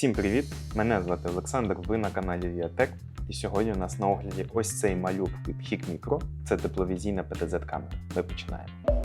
Всім привіт! Мене звати Олександр. Ви на каналі Viatech. І сьогодні у нас на огляді ось цей малюк від Micro. Це тепловізійна ПТЗ камера. Ми починаємо.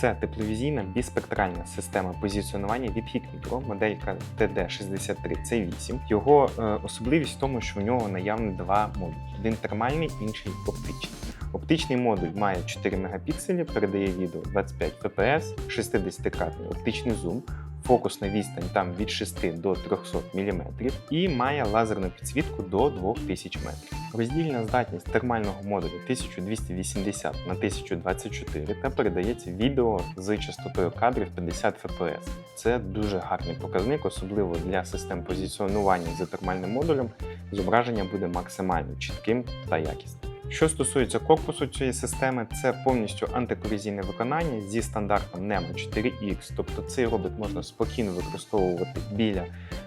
Це тепловізійна біспектральна система позиціонування від Hikmetro, моделька TD63C8. Його е, особливість в тому, що в нього наявні два модулі: один термальний, інший оптичний. Оптичний модуль має 4 мегапікселі, передає відео 25 fps, 60-кратний оптичний зум, фокусна відстань там від 6 до 300 мм і має лазерну підсвітку до 2000 метрів. Роздільна здатність термального модулю 1280 на 1024 та передається відео з частотою кадрів 50 fps. Це дуже гарний показник, особливо для систем позиціонування за термальним модулем. Зображення буде максимально чітким та якісним. Що стосується корпусу цієї системи, це повністю антиколізійне виконання зі стандартом NEMO 4X, тобто цей робот можна спокійно використовувати біля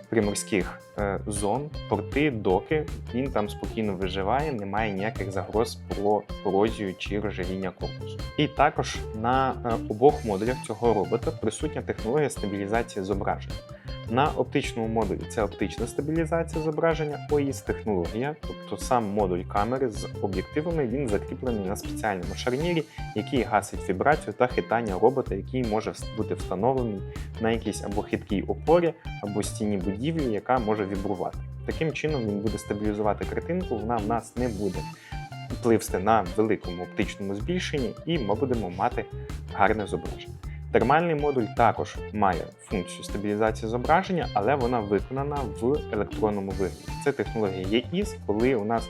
приморських е, зон, порти, доки. Він там спокійно виживає, немає ніяких загроз про корозію чи рожевіння корпусу. І також на е, обох модулях цього робота присутня технологія стабілізації зображень. На оптичному модулі це оптична стабілізація зображення, OIS технологія, тобто сам модуль камери з об'єктивами він закріплений на спеціальному шарнірі, який гасить вібрацію та хитання робота, який може бути встановлений на якійсь або хиткій опорі, або стіні будівлі, яка може вібрувати. Таким чином він буде стабілізувати картинку, вона в нас не буде пливсти на великому оптичному збільшенні, і ми будемо мати гарне зображення. Термальний модуль також має функцію стабілізації зображення, але вона виконана в електронному вигляді. Це технологія EIS, коли у нас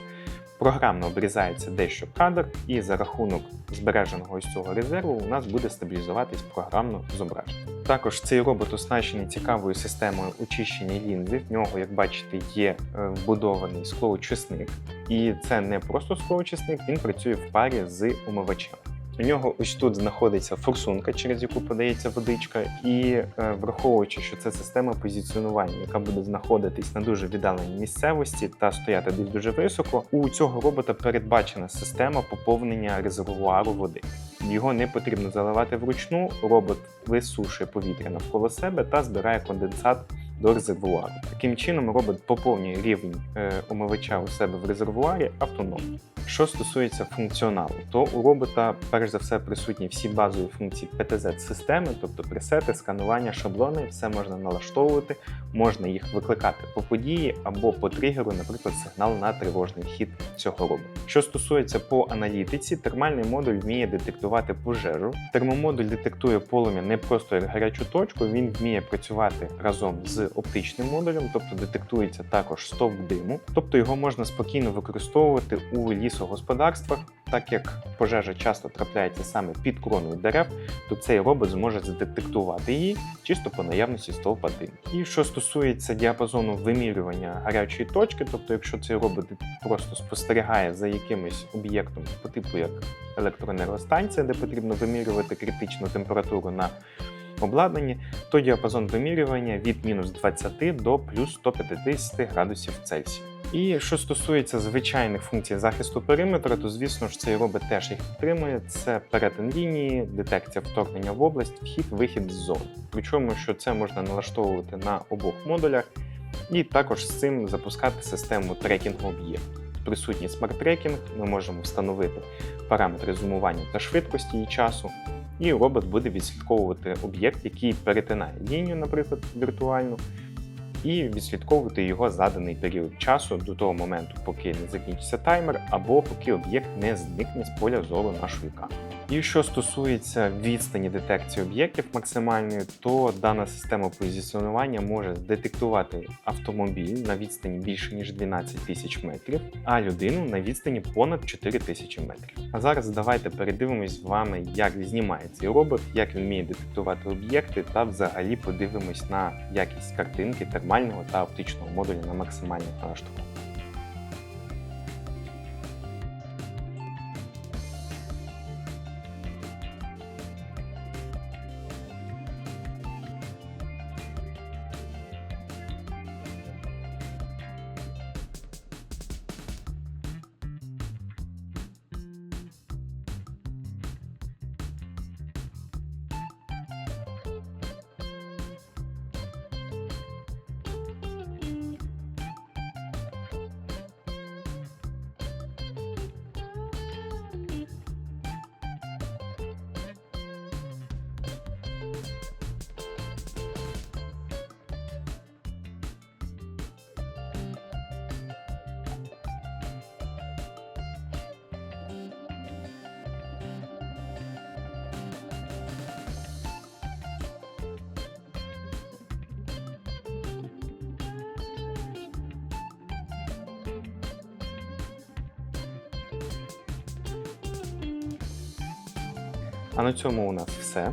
програмно обрізається дещо кадр, і за рахунок збереженого ось цього резерву у нас буде стабілізуватись програмно зображення. Також цей робот оснащений цікавою системою очищення лінзи. В нього, як бачите, є е, вбудований склоочисник. І це не просто склоочисник, він працює в парі з умивачем. У нього ось тут знаходиться форсунка, через яку подається водичка, і е, враховуючи, що це система позиціонування, яка буде знаходитись на дуже віддаленій місцевості та стояти десь дуже високо, у цього робота передбачена система поповнення резервуару води. Його не потрібно заливати вручну. Робот висушує повітря навколо себе та збирає конденсат до резервуару. Таким чином, робот поповнює рівень е, омивача у себе в резервуарі автономно. Що стосується функціоналу, то у робота, перш за все, присутні всі базові функції PTZ-системи, тобто пресети, сканування, шаблони, все можна налаштовувати, можна їх викликати по події або по тригеру, наприклад, сигнал на тривожний вхід цього робота. Що стосується по аналітиці, термальний модуль вміє детектувати пожежу. Термомодуль детектує полум'я не просто як гарячу точку, він вміє працювати разом з оптичним модулем, тобто детектується також стовп диму, тобто його можна спокійно використовувати у лісогосподарствах. Так як пожежа часто трапляється саме під кроною дерев, то цей робот зможе задетектувати її чисто по наявності стовпа диму. І що стосується діапазону вимірювання гарячої точки, тобто якщо цей робот просто спостерігає за якимось об'єктом по типу як електроенергостанція, де потрібно вимірювати критичну температуру на обладнанні, то діапазон вимірювання від мінус 20 до плюс 150 градусів Цельсія. І що стосується звичайних функцій захисту периметра, то звісно ж цей робот теж їх підтримує. Це перетин лінії, детекція вторгнення в область, вхід, вихід з зон. Причому, що це можна налаштовувати на обох модулях, і також з цим запускати систему трекінгу об'єкту. Присутній смарт-трекінг, ми можемо встановити параметри зумування та швидкості і часу. І робот буде відслідковувати об'єкт, який перетинає лінію, наприклад, віртуальну, і відслідковувати його заданий період часу до того моменту, поки не закінчиться таймер, або поки об'єкт не зникне з поля зору нашої камери. І що стосується відстані детекції об'єктів максимальної, то дана система позиціонування може детектувати автомобіль на відстані більше ніж 12 тисяч метрів, а людину на відстані понад 4 тисячі метрів. А зараз давайте передивимось з вами, як знімає цей робот, як він вміє детектувати об'єкти, та взагалі подивимось на якість картинки термального та оптичного модуля на максимальних налаштуваннях. А на цьому у нас все.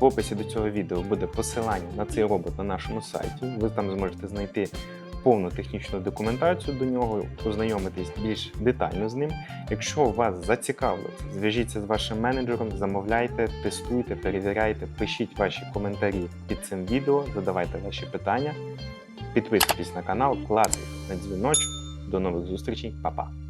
В описі до цього відео буде посилання на цей робот на нашому сайті. Ви там зможете знайти повну технічну документацію до нього, познайомитись більш детально з ним. Якщо вас зацікавило, зв'яжіться з вашим менеджером, замовляйте, тестуйте, перевіряйте, пишіть ваші коментарі під цим відео, задавайте ваші питання, підписуйтесь на канал, клацайте на дзвіночок. До нових зустрічей, па-па!